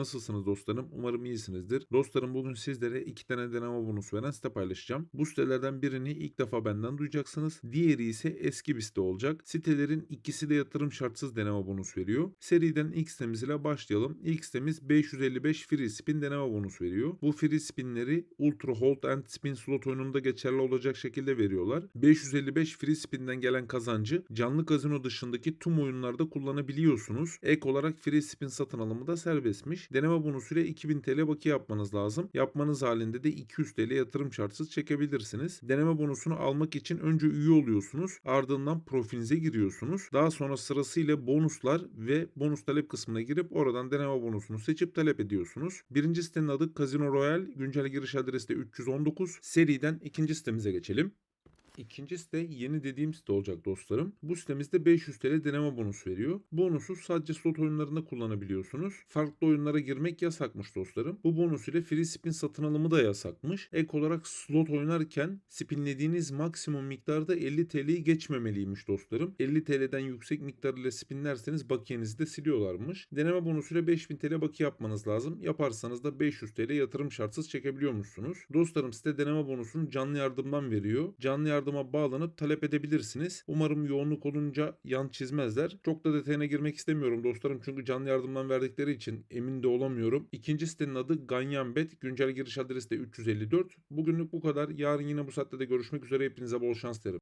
Nasılsınız dostlarım? Umarım iyisinizdir. Dostlarım bugün sizlere iki tane deneme bonusu veren site paylaşacağım. Bu sitelerden birini ilk defa benden duyacaksınız. Diğeri ise eski bir site olacak. Sitelerin ikisi de yatırım şartsız deneme bonus veriyor. Seriden ilk sitemiz ile başlayalım. İlk sitemiz 555 free spin deneme bonus veriyor. Bu free spinleri Ultra Hold and Spin slot oyununda geçerli olacak şekilde veriyorlar. 555 free spinden gelen kazancı canlı kazino dışındaki tüm oyunlarda kullanabiliyorsunuz. Ek olarak free spin satın alımı da serbestmiş. Deneme bonusuyla 2000 TL bakiye yapmanız lazım. Yapmanız halinde de 200 TL yatırım şartsız çekebilirsiniz. Deneme bonusunu almak için önce üye oluyorsunuz. Ardından profilinize giriyorsunuz. Daha sonra sırasıyla bonuslar ve bonus talep kısmına girip oradan deneme bonusunu seçip talep ediyorsunuz. Birinci sitenin adı Casino Royale. Güncel giriş adresi de 319. Seriden ikinci sitemize geçelim. İkinci site yeni dediğim site olacak dostlarım. Bu sitemizde 500 TL deneme bonus veriyor. Bonusu sadece slot oyunlarında kullanabiliyorsunuz. Farklı oyunlara girmek yasakmış dostlarım. Bu bonus ile free spin satın alımı da yasakmış. Ek olarak slot oynarken spinlediğiniz maksimum miktarda 50 TL'yi geçmemeliymiş dostlarım. 50 TL'den yüksek miktar ile spinlerseniz bakiyenizi de siliyorlarmış. Deneme bonusuyla 5000 TL bakiye yapmanız lazım. Yaparsanız da 500 TL yatırım şartsız çekebiliyormuşsunuz. Dostlarım site deneme bonusunu canlı yardımdan veriyor. Canlı yardıma bağlanıp talep edebilirsiniz. Umarım yoğunluk olunca yan çizmezler. Çok da detayına girmek istemiyorum dostlarım çünkü canlı yardımdan verdikleri için emin de olamıyorum. İkinci sitenin adı Ganyanbet. Güncel giriş adresi de 354. Bugünlük bu kadar. Yarın yine bu saatte de görüşmek üzere. Hepinize bol şans derim.